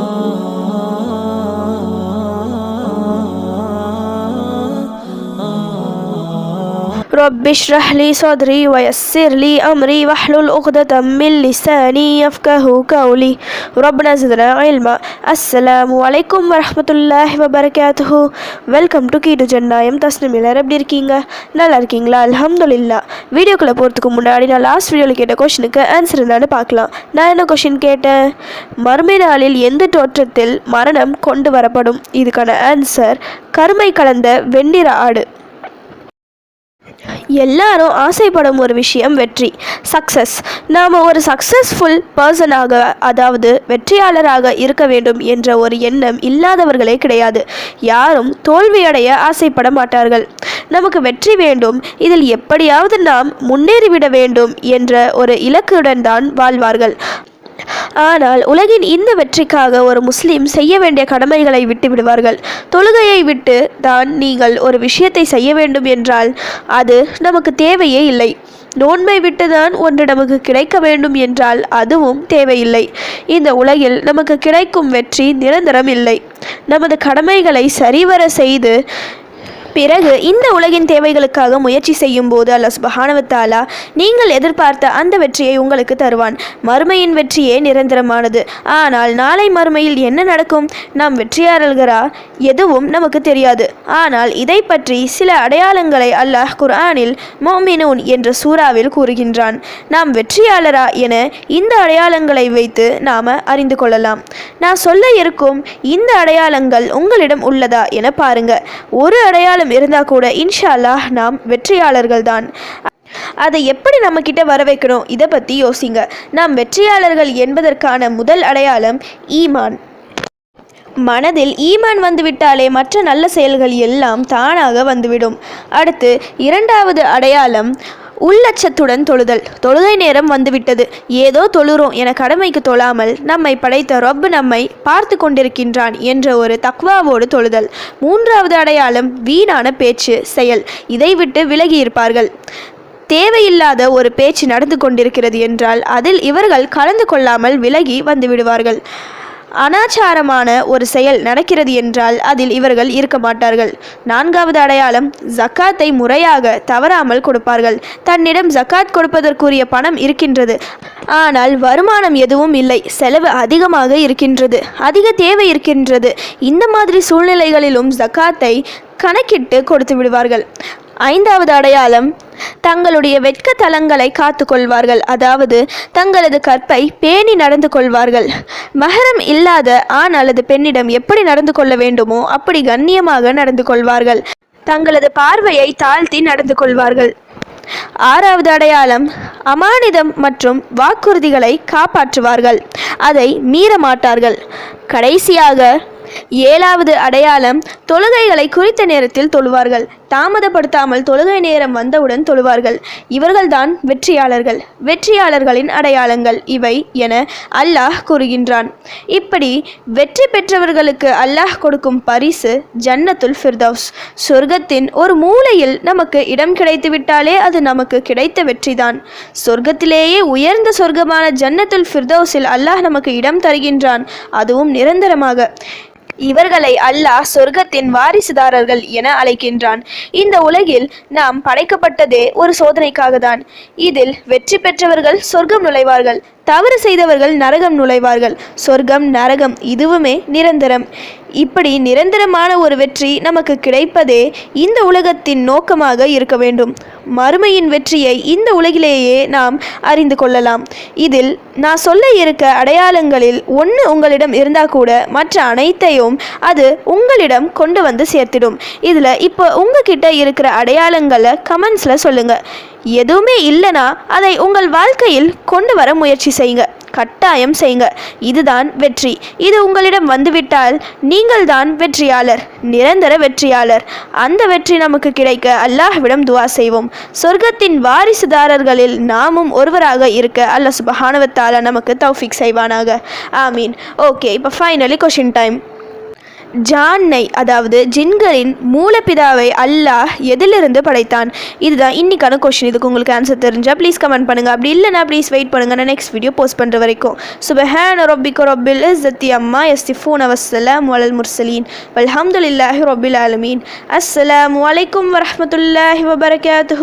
Oh. رب اشرح لي صدري ويسر لي أمري واحلل عقدة من لساني يفقه قولي ربنا زدنا علما السلام عليكم ورحمة الله وبركاته welcome to கீடு ஜன்னாயம் Tasnim எல்லாரும் எப்படி இருக்கீங்க நல்லா இருக்கீங்களா அல்ஹம்துலில்லா வீடியோக்குள்ளே போகிறதுக்கு முன்னாடி நான் லாஸ்ட் வீடியோவில் கேட்ட கொஷனுக்கு ஆன்சர் என்னன்னு பார்க்கலாம் நான் என்ன கொஷின் கேட்டேன் மறுமை நாளில் எந்த தோற்றத்தில் மரணம் கொண்டு வரப்படும் இதுக்கான ஆன்சர் கருமை கலந்த வெண்ணிற ஆடு எல்லாரும் ஆசைப்படும் ஒரு விஷயம் வெற்றி சக்ஸஸ் நாம் ஒரு சக்ஸஸ்ஃபுல் பர்சனாக அதாவது வெற்றியாளராக இருக்க வேண்டும் என்ற ஒரு எண்ணம் இல்லாதவர்களே கிடையாது. யாரும் தோல்வியடைய ஆசைப்பட மாட்டார்கள். நமக்கு வெற்றி வேண்டும் இதில் எப்படியாவது நாம் முன்னேறிவிட வேண்டும் என்ற ஒரு இலக்குடன் தான் வாழ்வார்கள். ஆனால் உலகின் இந்த வெற்றிக்காக ஒரு முஸ்லீம் செய்ய வேண்டிய கடமைகளை விட்டு விடுவார்கள். தொழுகையை விட்டு தான் நீங்கள் ஒரு விஷயத்தை செய்ய வேண்டும் என்றால் அது நமக்கு தேவையே இல்லை. நோன்பை விட்டுதான் ஒன்று நமக்கு கிடைக்க வேண்டும் என்றால் அதுவும் தேவையில்லை. இந்த உலகில் நமக்கு கிடைக்கும் வெற்றி நிரந்தரம் இல்லை. நமது கடமைகளை சரிவர செய்து பிறகு இந்த உலகின் தேவைகளுக்காக முயற்சி செய்யும் போது அல்ல சுபஹானவத்தாலா நீங்கள் எதிர்பார்த்த அந்த வெற்றியை உங்களுக்கு தருவான். மறுமையின் வெற்றியே நிரந்தரமானது. ஆனால் நாளை மறுமையில் என்ன நடக்கும்? நாம் வெற்றியாளர்களா? எதுவும் நமக்கு தெரியாது. ஆனால் இதை பற்றி சில அடையாளங்களை அல்லாஹ் குர்ஆனில் மோமினூன் என்ற சூறாவில் கூறுகின்றான். நாம் வெற்றியாளரா என இந்த அடையாளங்களை வைத்து நாம் அறிந்து கொள்ளலாம். நான் சொல்ல இருக்கும் இந்த அடையாளங்கள் உங்களிடம் உள்ளதா என பாருங்க. ஒரு அடையாளம் இருந்தால் கூட இன்ஷா அல்லாஹ் நாம் வெற்றியாளர்கள் தான் அதை எப்படி நம்ம கிட்ட வர வைக்கணும் இதை பற்றி யோசிங்க. நாம் வெற்றியாளர்கள் என்பதற்கான முதல் அடையாளம் ஈமான். மனதில் ஈமான் வந்துவிட்டாலே மற்ற நல்ல செயல்கள் எல்லாம் தானாக வந்துவிடும். அடுத்து இரண்டாவது அடையாளம் உள்ளச்சத்துடன் தொழுதல். தொழுகை நேரம் வந்துவிட்டது. ஏதோ தொழுறோம் என கடமைக்கு தொழாமல் நம்மை படைத்த ரொப் நம்மை பார்த்து கொண்டிருக்கின்றான் என்ற ஒரு தக்வாவோடு தொழுதல். மூன்றாவது அடையாளம் வீணான பேச்சு செயல். இதை விட்டு விலகி இருப்பார்கள் தேவையில்லாத ஒரு பேச்சு நடந்து கொண்டிருக்கிறது என்றால் அதில் இவர்கள் கலந்து கொள்ளாமல் விலகி வந்து விடுவார்கள். அனாச்சாரமான ஒரு செயல் நடக்கிறது என்றால் அதில் இவர்கள் இருக்க மாட்டார்கள். நான்காவது அடையாளம் ஜக்காத்தை முறையாக தவறாமல் கொடுப்பார்கள். தன்னிடம் ஜக்காத் கொடுப்பதற்குரிய பணம் இருக்கின்றது. ஆனால் வருமானம் எதுவும் இல்லை. செலவு அதிகமாக இருக்கின்றது. அதிக தேவை இருக்கின்றது. இந்த மாதிரி சூழ்நிலைகளிலும் ஜக்காத்தை கணக்கிட்டு கொடுத்து விடுவார்கள். ஐந்தாவது அடையாளம் தங்களுடைய வெட்க தலங்களை காத்து கொள்வார்கள் அதாவது தங்களது கற்பை பேணி நடந்து கொள்வார்கள். மகரம் இல்லாத ஆண் அல்லது பெண்ணிடம் எப்படி நடந்து கொள்ள வேண்டுமோ அப்படி கண்ணியமாக நடந்து கொள்வார்கள். தங்களது பார்வையை தாழ்த்தி நடந்து கொள்வார்கள். ஆறாவது அடையாளம் அமானிதம் மற்றும் வாக்குறுதிகளை காப்பாற்றுவார்கள். அதை மீற மாட்டார்கள். கடைசியாக ஏழாவது அடையாளம் தொழுகைகளை குறித்த நேரத்தில் தொழுவார்கள். தாமதப்படுத்தாமல் தொழுகை நேரம் வந்தவுடன் தொழுவார்கள். இவர்கள்தான் வெற்றியாளர்கள். வெற்றியாளர்களின் அடையாளங்கள் இவை என அல்லாஹ் கூறுகின்றான். இப்படி வெற்றி பெற்றவர்களுக்கு அல்லாஹ் கொடுக்கும் பரிசு ஜன்னத்துல் ஃபிர்தௌஸ். சொர்க்கத்தின் ஒரு மூலையில் நமக்கு இடம் கிடைத்துவிட்டாலே அது நமக்கு கிடைத்த வெற்றிதான். சொர்க்கத்திலேயே உயர்ந்த சொர்க்கமான ஜன்னத்துல் ஃபிர்தௌஸில் அல்லாஹ் நமக்கு இடம் தருகின்றான். அதுவும் நிரந்தரமாக. இவர்களை அல்லாஹ் சொர்க்கத்தின் வாரிசுதாரர்கள் என அழைக்கின்றான். இந்த உலகில் நாம் படைக்கப்பட்டதே ஒரு சோதனைக்காக தான் இதில் வெற்றி பெற்றவர்கள் சொர்க்கம் நுழைவார்கள். தவறு செய்தவர்கள் நரகம் நுழைவார்கள். சொர்க்கம் நரகம் இதுவுமே நிரந்தரம். இப்படி நிரந்தரமான ஒரு வெற்றி நமக்கு கிடைப்பதே இந்த உலகத்தின் நோக்கமாக இருக்க வேண்டும். மறுமையின் வெற்றியை இந்த உலகிலேயே நாம் அறிந்து கொள்ளலாம். இதில் நான் சொல்ல இருக்க அடையாளங்களில் ஒன்று உங்களிடம் இருந்தால் கூட மற்ற அனைத்தையும் அது உங்களிடம் கொண்டு வந்து சேர்த்திடும். இதில் இப்போ உங்ககிட்ட இருக்கிற அடையாளங்களை கமெண்ட்ஸில் சொல்லுங்கள் எதுவுமே இல்லைனா அதை உங்கள் வாழ்க்கையில் கொண்டு வர முயற்சி செய்யுங்க. கட்டாயம் செய்யுங்க. இதுதான் வெற்றி. இது உங்களிடம் வந்துவிட்டால் நீங்கள் தான் வெற்றியாளர். நிரந்தர வெற்றியாளர். அந்த வெற்றி நமக்கு கிடைக்க அல்லாஹ்விடம் துவா செய்வோம். சொர்க்கத்தின் வாரிசுதாரர்களில் நாமும் ஒருவராக இருக்க அல்லாஹ் சுபஹானவத்தால நமக்கு தௌஃபிக் செய்வானாக. ஆமீன். ஓகே இப்போ ஃபைனலி கொஷின் டைம் ஜான்னை அதாவது ஜின்களின் மூலப்பிதாவை அல்லாஹ் எதிலிருந்து படைத்தான்? இதுதான் இன்னைக்கான கொஷின் இதுக்கு உங்களுக்கு ஆன்சர் தெரிஞ்சால் ப்ளீஸ் கமெண்ட் பண்ணுங்கள் அப்படி இல்லைனா ப்ளீஸ் வெயிட் பண்ணுங்கள் நான் நெக்ஸ்ட் வீடியோ போஸ்ட் பண்ணுற வரைக்கும். சுபஹான ரொபிகோ ரொபில் இஸ்ஸத்தி அம்மா எஸ்திஃபூன் அவசலாம் வலல் முர்சலீன் வல்ஹம்துலில்லாஹி ரொபில் ஆலமீன் அஸ்ஸலாமு அலைக்கும் வரமத்துல்லாஹி வபரகாத்து